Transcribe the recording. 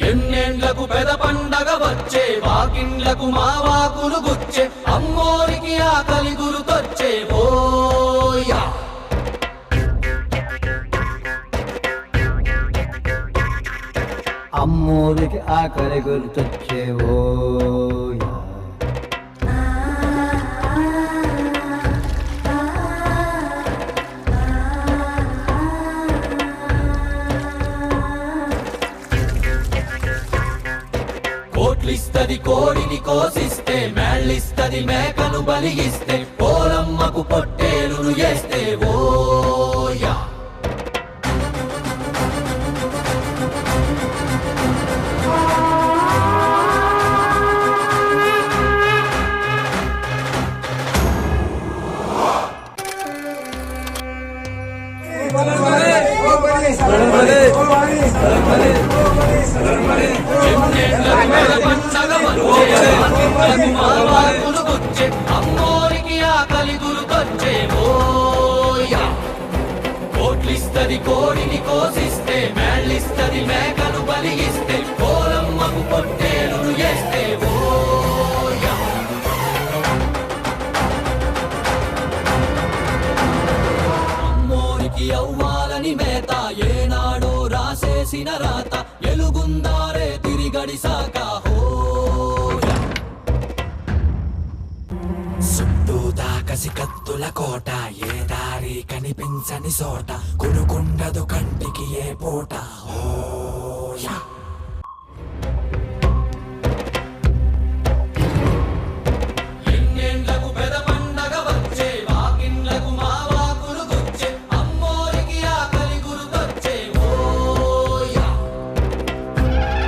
ఎన్నేళ్ళకు పెద పండగ వచ్చే వాకిండ్లకు మా వాకులు గుచ్చే అమ్మోరికి ఆకలి గురుతొచ్చే ఓయా అమ్మోరికి ఆకలి గుర్తొచ్చేవో కోట్లిస్తది కోడిని కోసిస్తే మేళ్ళిస్తది మేకను బలిగిస్తే పోలమ్మకు పొట్టేలును చేస్తే ఓయా. ఎన్నెండ్లకు కోడి కోడిని కోసిస్తే మేళ్ళిస్తది మేకను బలిగిస్తే పోలమ్మకు పొట్టేలును చేస్తే అమ్మోరికి అవ్వాలని మేత ఏనాడో రాసేసిన రాత ఎలుగుందారే తిరిగడి సాక కసికత్తుల కత్తుల కోట ఏ దారి కనిపించని చోట కొనుకుండదు కంటికి ఏ పూట. ఓ యా.